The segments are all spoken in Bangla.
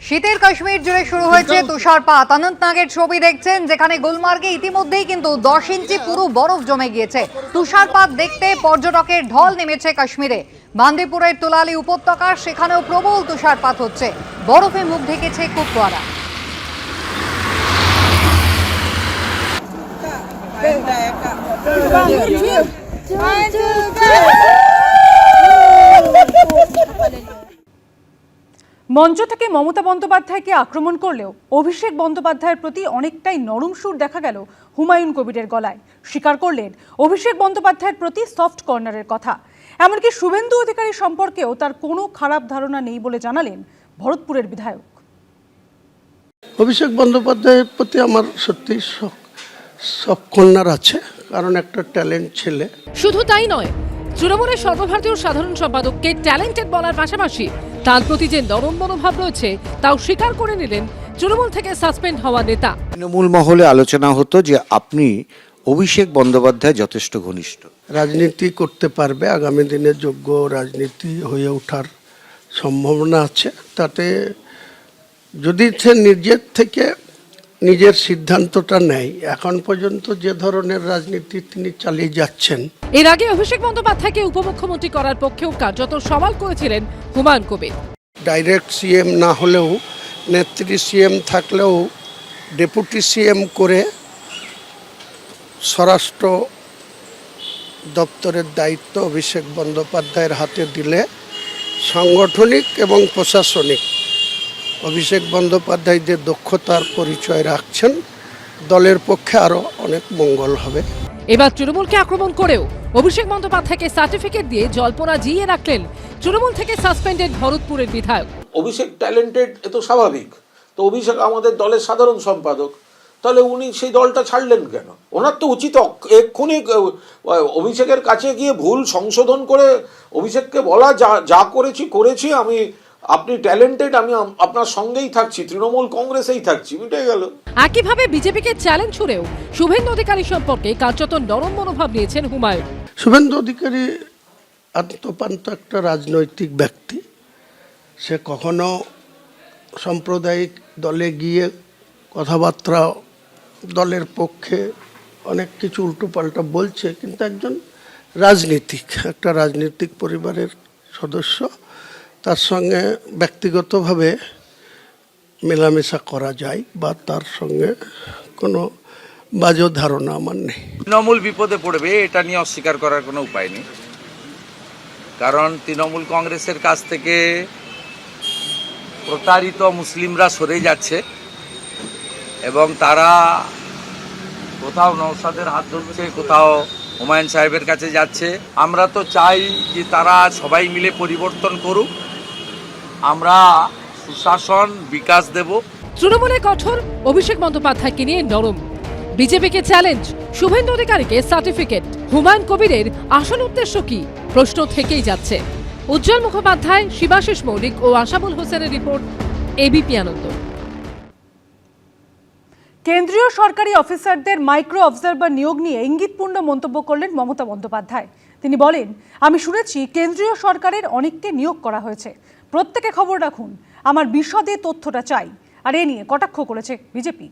শীতের কাশ্মীর জুড়ে শুরু হয়েছে তুষারপাত অনন্তনাগের ছবি দেখছেন যেখানে গুলমার্গে ইতিমধ্যেই কিন্তু দশ ইঞ্চি পুরো বরফ জমে গিয়েছে তুষারপাত দেখতে পর্যটকের ঢল নেমেছে কাশ্মীরে বান্দিপুরের তুলালি উপত্যকা সেখানেও প্রবল তুষারপাত হচ্ছে বরফে মুখ ঢেকেছে কুপওয়ারা মঞ্চ থেকে মমতা বন্দ্যোপাধ্যায়কে আক্রমণ করলেও অভিষেক বন্দ্যোপাধ্যায়ের প্রতি অনেকটাই নরম সুর দেখা গেল হুমায়ুন কবিরের গলায়। স্বীকার করলেন অভিষেক বন্দ্যোপাধ্যায়ের প্রতি সফট কর্নারের কথা। এমনকি শুভেন্দু অধিকারী সম্পর্কেও তার কোনো খারাপ ধারণা নেই বলে জানালেন ভরতপুরের বিধায়ক। অভিষেক বন্দ্যোপাধ্যায়ের প্রতি আমার সত্যি সব কন্যার আছে কারণ একটা ট্যালেন্ট ছেলে। শুধু তাই নয় তৃণমূলের সর্বভারতীয় সাধারণ সম্পাদককে ট্যালেন্টেড বলার পাশাপাশি তার প্রতি যে নরম মনোভাব রয়েছে তাও স্বীকার করে নিলেন তৃণমূল থেকে সাসপেন্ড হওয়া নেতা। তৃণমূল মহলে আলোচনা হতো যে আপনি অভিষেক বন্দ্যোপাধ্যায় যথেষ্ট ঘনিষ্ঠ। রাজনীতি করতে পারবে আগামী দিনে যোগ্য রাজনীতি হয়ে ওঠার সম্ভাবনা আছে। তাতে যদি সে নিজের থেকে নিজের সিদ্ধান্তটা নেয়। এখন পর্যন্ত যে ধরনের রাজনীতি তিনি চালিয়ে যাচ্ছেন। এর আগে অভিষেক বন্দ্যোপাধ্যায়কে উপমুখ্যমন্ত্রী করার পক্ষেও কার্যত সওয়াল করেছিলেন হুমায়ুন কবির। ডাইরেক্ট সিএম না হলেও নেত্রী সিএম থাকলেও ডেপুটি সিএম করে স্বরাষ্ট্র দপ্তরের দায়িত্ব অভিষেক বন্দ্যোপাধ্যায়ের হাতে দিলে সাংগঠনিক এবং প্রশাসনিক অভিষেক বন্দ্যোপাধ্যায় যে দক্ষতার পরিচয় রাখছেন। দলের পক্ষে আরও অনেক মঙ্গল হবে। এবার তৃণমূলকে আক্রমণ করেও অভিষেক বন্দ্যোপাধ্যায়কে সার্টিফিকেট দিয়ে জল্পনা জিয়ে রাখলেন তৃণমূল থেকে সাসপেন্ডেড ভরতপুরের বিধায়ক। অভিষেক ট্যালেন্টেড এ তো স্বাভাবিক। তো অভিষেক আমাদের দলের সাধারণ সম্পাদক। তাহলে উনি সেই দলটা ছাড়লেন কেন? ওনার তো উচিত এক্ষুনি অভিষেকের কাছে গিয়ে ভুল সংশোধন করে অভিষেককে বলা যা যা করেছি করেছি আমি আপনি ট্যালেন্টেড আমি আপনার সঙ্গেই থাকছি তৃণমূল কংগ্রেসেই থাকছি মিটে গেল। একইভাবে বিজেপিকে চ্যালেঞ্জ ছুড়েও শুভেন্দু অধিকারী সম্পর্কে কার্যত নরম মনোভাব নিয়েছেন হুমায়ুন। শুভেন্দু অধিকারী আত্মপান্ত একটা রাজনৈতিক ব্যক্তি। সে কখনো সাম্প্রদায়িক দলে গিয়ে কথাবার্তা দলের পক্ষে অনেক কিছু উল্টোপাল্টা বলছে কিন্তু একজন রাজনীতিক একটা রাজনৈতিক পরিবারের সদস্য। তার সঙ্গে ব্যক্তিগতভাবে মেলামেশা করা যায় বা তার সঙ্গে কোনো বাজে ধারণা আমার নেই। তৃণমূল বিপদে পড়বে, এটা নিয়ে অস্বীকার করার কোনো উপায় নেই। কারণ তৃণমূল কংগ্রেসের কাছ থেকে প্রতারিত মুসলিমরা সরে যাচ্ছে এবং তারা কোথাও নৌসাদের হাত ধরছে, কোথাও হুমায়ুন সাহেবের কাছে যাচ্ছে। আমরা তো চাই যে তারা সবাই মিলে পরিবর্তন করুক। আমরা সুশাসন বিকাশ দেব। তৃণমূলে কঠোর অভিষেক বন্দ্যোপাধ্যায়কে নিয়ে নরম। বিজেপিকে চ্যালেঞ্জ শুভেন্দু অধিকারীকে সার্টিফিকেট হুমায়ুন কবিরের আসল উদ্দেশ্য কি? প্রশ্ন থেকেই যাচ্ছে। উজ্জ্বল মুখোপাধ্যায় শিবাশিস মৌলিক ও আশাবুল হোসেনের রিপোর্ট এবিপি আনন্দ। কেন্দ্রীয় সরকারি অফিসারদের মাইক্রো অবজারভার নিয়োগ নিয়ে ইঙ্গিতপূর্ণ মন্তব্য করলেন মমতা বন্দ্যোপাধ্যায়। তিনি বলেন আমি শুনেছি কেন্দ্রীয় সরকারের অনেককে নিয়োগ করা হয়েছে। প্রত্যেকে খবর রাখুন, আমার বিশদে তথ্যটা চাই। আর এ নিয়ে কটাক্ষ করেছে বিজেপি।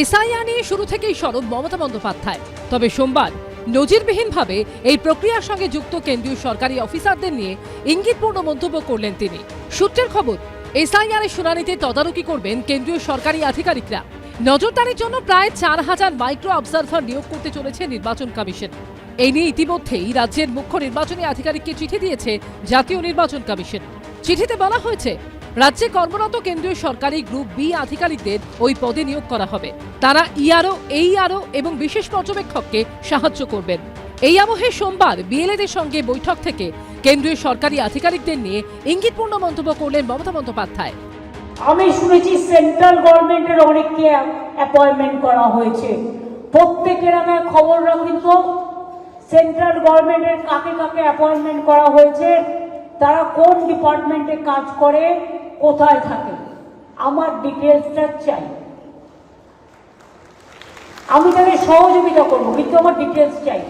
এসআইআর নিয়ে শুরু থেকেই সরব মমতা বন্দ্যোপাধ্যায়। তবে সোমবার নজিরবিহীনভাবে এই প্রক্রিয়ার সঙ্গে যুক্ত কেন্দ্রীয় সরকারি অফিসারদের নিয়ে ইঙ্গিতপূর্ণ মন্তব্য করলেন তিনি। সূত্রের খবর এসআইআর এর শুনানিতে তদারকি করবেন কেন্দ্রীয় সরকারি আধিকারিকরা। নজরদারির জন্য প্রায় চার হাজার মাইক্রো অবজারভার নিয়োগ করতে চলেছে নির্বাচন কমিশন। এই নিয়ে ইতিমধ্যেই রাজ্যের মুখ্য নির্বাচনী আধিকারিককে চিঠি দিয়েছে জাতীয় নির্বাচন কমিশন। চিঠিতে বলা হয়েছে, রাজ্যে কর্মরত কেন্দ্রীয় সরকারি গ্রুপ বি আধিকারিকদের ওই পদে নিয়োগ করা হবে। তারা ইআরও এইআরও এবং বিশেষ পর্যবেক্ষককে সাহায্য করবেন। এই আবহে সোমবার বিএলএদের সঙ্গে বৈঠক থেকে কেন্দ্রীয় সরকারি আধিকারিকদের নিয়ে ইঙ্গিতপূর্ণ মন্তব্য করলেন মমতা বন্দ্যোপাধ্যায়। আমি শুনেছি সেন্ট্রাল গভর্নমেন্টের অনেককে অ্যাপয়েন্টমেন্ট করা হয়েছে। প্রত্যেকের আগে খবর রাখুন তো সেন্ট্রাল গভর্নমেন্টের কাকে কাকে অ্যাপয়েন্টমেন্ট করা হয়েছে তারা কোন ডিপার্টমেন্টে কাজ করে কোথায় থাকে। আমার ডিটেলসটা চাই। আমি তাদের সহযোগিতা করব কিন্তু আমার ডিটেলস চাই।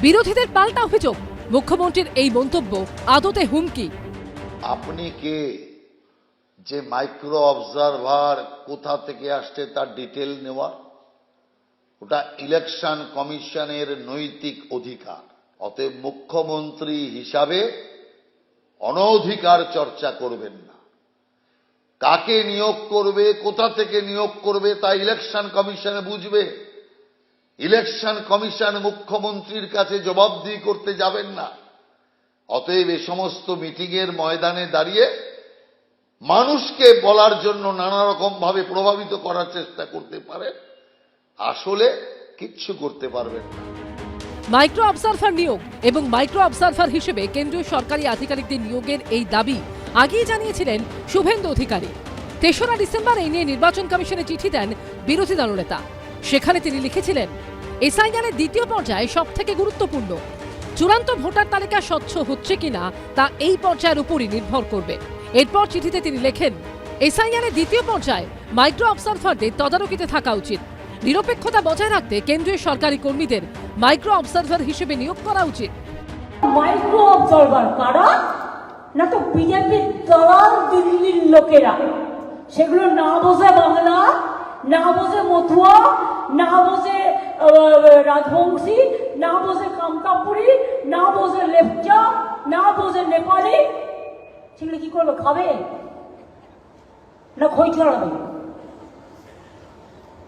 বিরোধীদের পাল্টা অভিযোগ মুখ্যমন্ত্রীর এই মন্তব্য আদতে হুমকি। আপনি কে? যে মাইক্রো অবজারভার কোথা থেকে আসছে তার ডিটেল নেওয়া ওটা ইলেকশন কমিশনের নৈতিক অধিকার। অতএব মুখ্যমন্ত্রী হিসাবে অনধিকার চর্চা করবেন না। কাকে নিয়োগ করবে, কোথা থেকে নিয়োগ করবে তা ইলেকশন কমিশনে বুঝবে। ইলেকশন কমিশন মুখ্যমন্ত্রীর কাছে জবাবদিহি করতে যাবেন না। অতএব এ সমস্ত মিটিংয়ের ময়দানে দাঁড়িয়ে মানুষকে বলার জন্য নানা রকম ভাবে প্রভাবিত করার চেষ্টা করতে পারে, আসলে কিচ্ছু করতে পারবেন না। মাইক্রো অবজারভার নিয়োগ এবং মাইক্রো অবজারভার হিসেবে কেন্দ্রীয় সরকারি আধিকারিকদের নিয়োগের এই দাবি আগেই জানিয়েছিলেন শুভেন্দু অধিকারী। তেসরা ডিসেম্বর এই নিয়ে নির্বাচন কমিশনে চিঠি দেন বিরোধী দলনেতা সেখানে তিনি লিখেছিলেন এসআইআরের দ্বিতীয় পর্যায়ে সব থেকে গুরুত্বপূর্ণ। চূড়ান্ত ভোটার তালিকা স্বচ্ছ হচ্ছে কিনা তা এই পর্যায়ের উপরই নির্ভর করবে। এরপর চিঠিতে তিনি লেখেন এসআইআরের দ্বিতীয় পর্যায়ে মাইক্রো অবজারভারদের তদারকিতে থাকা উচিত। নিরপেক্ষতা বজায় রাখতে কেন্দ্রীয় সরকারি কর্মীদের মাইক্রো অবজারভার হিসেবে নিয়োগ করা উচিত। মাইক্রো অবজারভার কারা? না তো বিজেপির দলাল দিল্লির লোকেরা। সেগুলো না বোঝে বাংলা, না বোঝে মথুয়া, না বোঝে রাজবংশী, না বোঝে কামতাপুরি, না বোঝে লেপচা, না বোঝে নেপালি সেগুলো কি করবে? খাবে? না খই ছড়াবে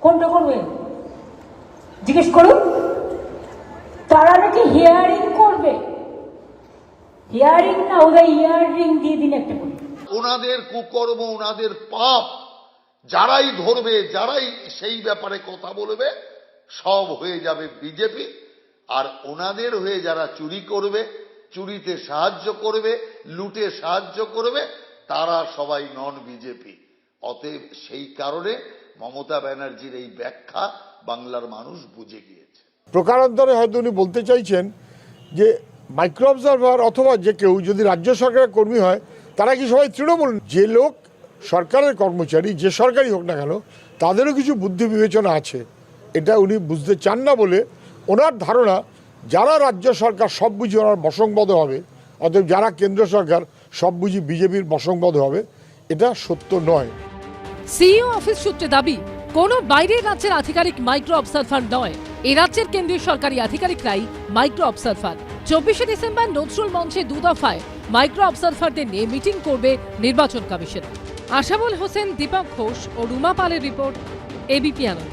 কোনটা করবে? জিজ্ঞেস করুন। তারা নাকি হিয়ারিং করবে। হিয়ারিং না ওদের ইয়ারিং দিয়ে দিন একটা করে। ওনাদের কুকর্ম, ওনাদের পাপ, যারাই ধরবে, যারাই সেই ব্যাপারে কথা বলবে, সব হয়ে যাবে বিজেপি। আর ওনাদের হয়ে যারা চুরি করবে চুরিতে সাহায্য করবে, লুটে সাহায্য করবে, তারা সবাই নন বিজেপি। অতএব সেই কারণে মমতা ব্যানার্জির এই ব্যাখ্যা বাংলার মানুষ বুঝে গিয়েছে। প্রকারান্তরে হয়তো উনি বলতে চাইছেন যে মাইক্রো অবজারভার অথবা যে কেউ যদি রাজ্য সরকারের কর্মী হয়, তারা কি সবাই তৃণমূল? যে লোক সরকারের কর্মচারী, যে সরকারি হোক না কেন, তাদেরও কিছু বুদ্ধি বিবেচনা আছে। এটা উনি বুঝতে চান না বলে ওনার ধারণা যারা রাজ্য সরকার সব বুঝি ওনার বসংবদ হবে, অতএব যারা কেন্দ্র সরকার সব বুঝি বিজেপির বসংবদ হবে, এটা সত্য নয়। সিইও অফিস সূত্রে দাবি, কোনো বাইরের রাজ্যের আধিকারিক মাইক্রো অবজারভার নয়। এ রাজ্যের কেন্দ্রীয় সরকারি আধিকারিকরাই মাইক্রো অবজারভার। চব্বিশে ডিসেম্বর নজরুল মঞ্চে দু দফায় মাইক্রো অবজারভারদের নিয়ে মিটিং করবে নির্বাচন কমিশন। আশাবুল হোসেন, দীপক ঘোষ ও রুমা পালের report ABP Ananda.